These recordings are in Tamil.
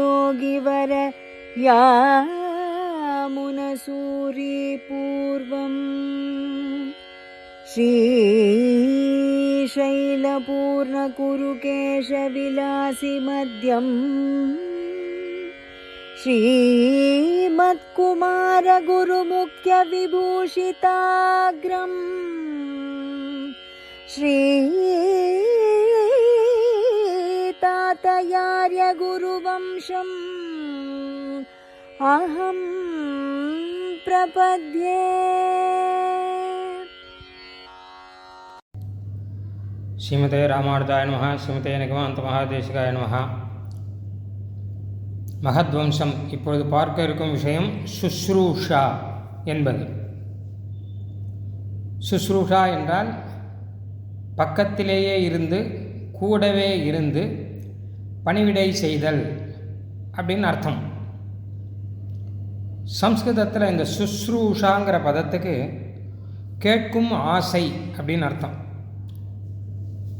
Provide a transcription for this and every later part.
योगिवर योगिवरयामुनसूरिपूर्वम् श्रीशैलपूर्ण कुरुकेशविलासिमद्यम् श्रीमत्कुमारगुरुमुख्यविभूषिताग्रम्। श्री श्रीतातयार्यगुरुवंशम् अहं प्रपद्ये ஸ்ரீமதே ராமானுஜாய நம ஸ்ரீமதே நிகமாந்த மகாதேசிகாய நம மகத்வம்சம் இப்பொழுது பார்க்க இருக்கும் விஷயம் சுஸ்ரூஷா என்பது சுஸ்ரூஷா என்றால் பக்கத்திலேயே இருந்து கூடவே இருந்து பணிவிடை செய்தல் அப்படின்னு அர்த்தம். சம்ஸ்கிருதத்தில் இந்த சுஸ்ரூஷாங்கிற பதத்துக்கு கேட்கும் ஆசை அப்படின்னு அர்த்தம்.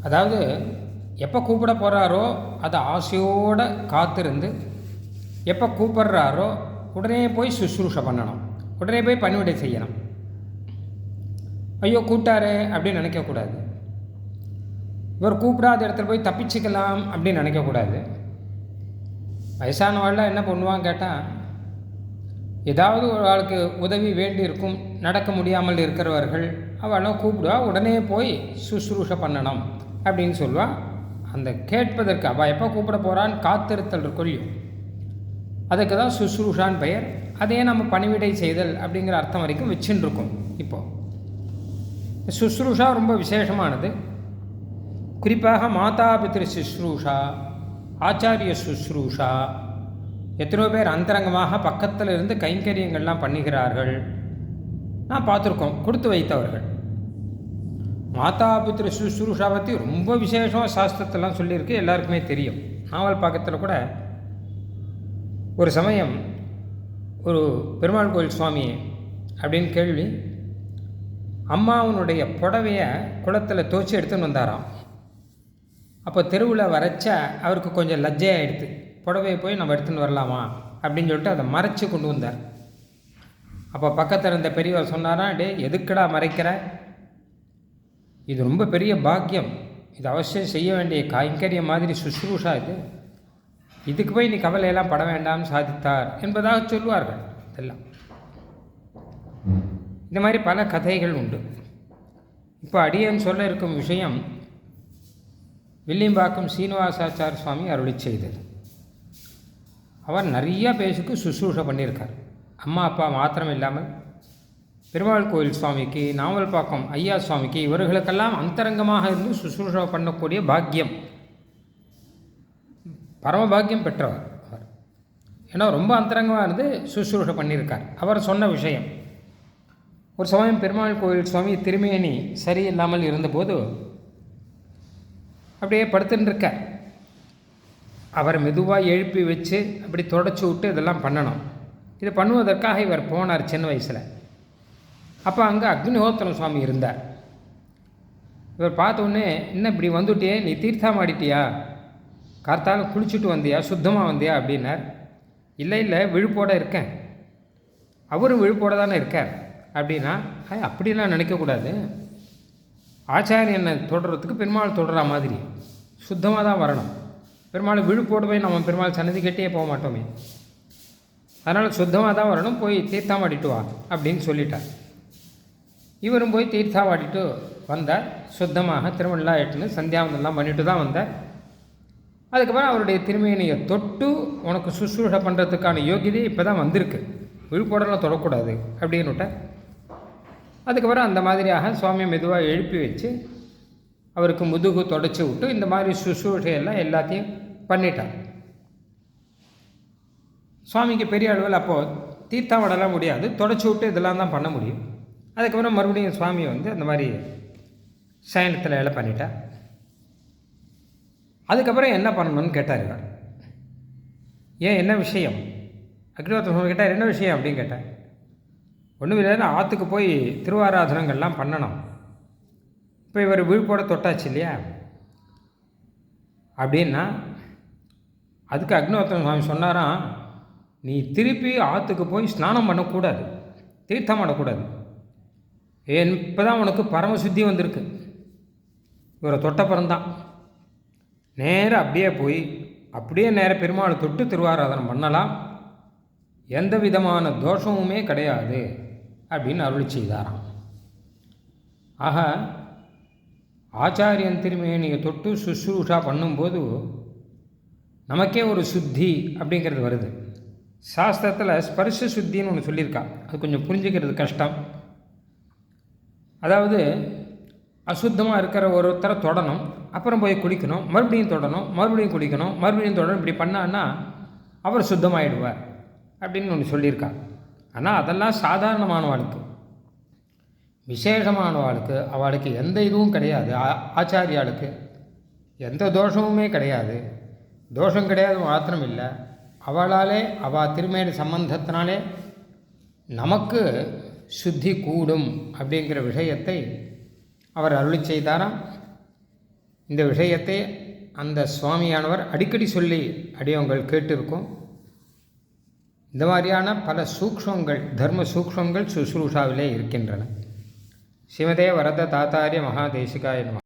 அதாவது எப்போ கூப்பிட போகிறாரோ அதை ஆசையோடு காத்திருந்து எப்போ கூப்பிட்றாரோ உடனே போய் சுஷ்ரூஷை பண்ணணும். உடனே போய் பணிவிடை செய்யணும். ஐயோ கூப்பிட்டாரு அப்படின்னு நினைக்கக்கூடாது. இவர் கூப்பிடாத இடத்துல போய் தப்பிச்சுக்கலாம் அப்படின்னு நினைக்கக்கூடாது. வயசானவாள்லாம் என்ன பண்ணுவான்னு கேட்டால் ஏதாவது ஒரு ஆளுக்கு உதவி வேண்டி இருக்கும் நடக்க முடியாமல் இருக்கிறவர்கள் அவெல்லாம் கூப்பிடுவா உடனே போய் சுஷ்ரூஷை பண்ணணும் அப்படின்னு சொல்லுவாள் அந்த கேட்பதற்கு அவள் எப்போ கூப்பிட போகிறான்னு காத்திருத்தல் கொள்ளியும் அதுக்கு தான் சுஷ்ரூஷான் பெயர். அதையே நம்ம பணிவிடை செய்தல் அப்படிங்கிற அர்த்தம் வரைக்கும் வச்சுன்னு இருக்கோம் இப்போது சுசுரூஷா ரொம்ப விசேஷமானது. குறிப்பாக மாதாபித்திரு சுஷ்ரூஷா ஆச்சாரிய சுஷ்ரூஷா எத்தனையோ பேர் அந்தரங்கமாக பக்கத்தில் இருந்து கைங்கரியங்கள்லாம் பண்ணுகிறார்கள். நான் பார்த்துருக்கோம் கொடுத்து வைத்தவர்கள். மாதாபித்திரு சுஷ்ரூஷா பற்றி ரொம்ப விசேஷம் சாஸ்திரத்தெல்லாம் சொல்லியிருக்கு எல்லாருக்குமே தெரியும். நாவல் பக்கத்தில் கூட ஒரு சமயம் ஒரு பெருமாள் கோயில் சுவாமி அப்படின்னு கேள்வி அம்மாவனுடைய புடவையை குளத்தில் துவச்சி எடுத்துன்னு வந்தாராம். அப்போ தெருவில் வரைச்ச அவருக்கு கொஞ்சம் லஜ்ஜையாகிடுது புடவையை போய் நம்ம எடுத்துன்னு வரலாமா? அப்படின்னு சொல்லிட்டு அதை மறைச்சி கொண்டு வந்தார். அப்போ பக்கத்தில் இருந்த பெரியவர் சொன்னாரா டே எதுக்கடா மறைக்கிற? இது ரொம்ப பெரிய பாக்கியம். இது அவசியம் செய்ய வேண்டிய கைங்கரியம் மாதிரி சுஷ்ரூஷா இது. இதுக்கு போய் நீ கவலையெல்லாம் பட வேண்டாம் சாதித்தார் என்பதாக சொல்லுவார்கள் இதெல்லாம். இந்த மாதிரி பல கதைகள் உண்டு. இப்போ அடியன் சொல்ல இருக்கும் விஷயம் வில்லியம்பாக்கம் சீனிவாசாச்சார சுவாமி அருளி செய்தது. அவர் நிறைய பேருக்கு சுஷ்ரூஷை பண்ணியிருக்கார். அம்மா அப்பா மாத்திரம் இல்லாமல் பெருமாள் கோயில் சுவாமிக்கு நாவல்பாக்கம் ஐயா சுவாமிக்கு இவர்களுக்கெல்லாம் அந்தரங்கமாக இருந்து சுசுரூஷா பண்ணக்கூடிய பாக்கியம் பரமபாக்கியம் பெற்றவர் அவர். ஏன்னா ரொம்ப அந்தரங்கமாக இருந்து சுசூஷை பண்ணியிருக்கார். அவர் சொன்ன விஷயம் ஒரு சமயம் பெருமாள் கோயில் சுவாமி திருமேனி சரியில்லாமல் இருந்தபோது அப்படியே படுத்துன்னு அவரை மெதுவாக எழுப்பி வச்சு அப்படி தொடச்சி விட்டு இதெல்லாம் பண்ணணும். இது பண்ணுவதற்காக இவர் போனார் சின்ன வயசில். அப்போ அங்கே அக்னிஹோத்திரம் சுவாமி இருந்தார். இவர் பார்த்த உடனே என்ன இப்படி வந்துட்டியே? நீ தீர்த்தம் ஆடிட்டியா? கார்த்தாலும் குளிச்சுட்டு வந்தியா? சுத்தமாக வந்தியா? அப்படின்னார். இல்லை இல்லை விழுப்போட இருக்கேன். அவரும் விழுப்போட தானே இருக்கார்? அப்படின்னா அப்படிலாம் நினைக்கக்கூடாது. ஆச்சாரியனை தொடர்றதுக்கு பெருமாள் தொடர மாதிரி. சுத்தமாக தான் வரணும். பெருமாள் விழுப்போடு போய் நம்ம பெருமாள் சன்னதி கட்டியே போக மாட்டோமே. அதனால் சுத்தமாக தான் வரணும் போய் தீர்த்தம் ஆடிட்டு வா அப்படின்னு சொல்லிட்டார். இவரும் போய் தீர்த்தம் ஆடிட்டு வந்தார். சுத்தமாக திருமணலா எட்டுன்னு சந்தியாவந்தெல்லாம் பண்ணிட்டு தான் வந்தார். அதுக்கப்புறம் அவருடைய திருமேனியை தொட்டு உனக்கு சுசுரூஷை பண்ணுறதுக்கான யோகியதை இப்போ தான் வந்திருக்கு விழுப்போடலாம் தொடக்கூடாது அப்படின்னு விட்டேன் அதுக்கப்புறம் அந்த மாதிரியாக சுவாமியை மெதுவாக எழுப்பி வச்சு அவருக்கு முதுகு தொடச்சி விட்டு இந்த மாதிரி சுசுரூஷையெல்லாம் எல்லாத்தையும் பண்ணிட்டார். சுவாமிக்கு பெரிய அளவில் அப்போது தீர்த்தாவடலாம் முடியாது. தொடச்சி விட்டு இதெல்லாம் தான் பண்ண முடியும். அதுக்கப்புறம் மறுபடியும் சுவாமி வந்து அந்த மாதிரி சயனத்தில் எல்லாம் பண்ணிட்டார். அதுக்கப்புறம் என்ன பண்ணணும்னு கேட்டார் இவர். ஏன் என்ன விஷயம்? அக்னிஹோத்திரம் சுவாமி என்ன விஷயம்? அப்படின்னு கேட்டார். ஒன்றும் இல்லைன்னா ஆற்றுக்கு போய் திருவாராதனங்கள்லாம் பண்ணணும். இப்போ இவர் விழுப்போட தொட்டாச்சு இல்லையா? அப்படின்னா அதுக்கு அக்னிஹோத்திரம் சுவாமி சொன்னாராம் நீ திருப்பி ஆற்றுக்கு போய் ஸ்நானம் பண்ணக்கூடாது. தீர்த்தம் பண்ணக்கூடாது. ஏன் இப்போ தான் உனக்கு பரமசுத்தி வந்திருக்கு. இவரை தொட்ட பிறந்தான். நேராக அப்படியே போய் அப்படியே நேர பெருமாளை தொட்டு திருவாராதனம் பண்ணலாம். எந்த விதமான தோஷமுமே கிடையாது. அப்படின்னு அருள் செய்தாராம். ஆக ஆச்சாரியன் திருமேனியை தொட்டு சுஷ்ரூஷா பண்ணும்போது நமக்கே ஒரு சுத்தி அப்படிங்கிறது வருது. சாஸ்திரத்தில் ஸ்பர்ஷ சுத்தின்னு ஒன்று சொல்லியிருக்கா. அது கொஞ்சம் புரிஞ்சுக்கிறது கஷ்டம். அதாவது அசுத்தமாக இருக்கிற ஒருத்தரை தொடணும் அப்புறம் போய் குளிக்கணும் மறுபடியும் தொடணும் மறுபடியும் குளிக்கணும் மறுபடியும் தொடணும் இப்படி பண்ணான்னா அவர் சுத்தமாயிடுவார் அப்படின்னு ஒன்று சொல்லியிருக்காங்க ஆனால் அதெல்லாம் சாதாரணமானவாளுக்கு விசேஷமானவாளுக்கு அவளுக்கு எந்த இதுவும் கிடையாது. ஆ- ஆச்சாரியாளுக்கு எந்த தோஷமுமே கிடையாது. தோஷம் கிடையாது மாத்திரம் இல்லை. அவளாலே அவள் திருமேடு சம்பந்தத்தினாலே நமக்கு சுத்தி கூடும் அப்படிங்கிற விஷயத்தை அவர் அருளி செய்தாராம். இந்த விஷயத்தை அந்த சுவாமியானவர் அடிக்கடி சொல்லி அடியவங்கள் கேட்டிருக்கோம். இந்த மாதிரியான பல சூக்ஷங்கள் தர்ம சூக்ஷங்கள் சுசுரூஷாவிலே இருக்கின்றன. ஸ்ரீமதே வரத தாத்தாரிய மகாதேசிகாய நமः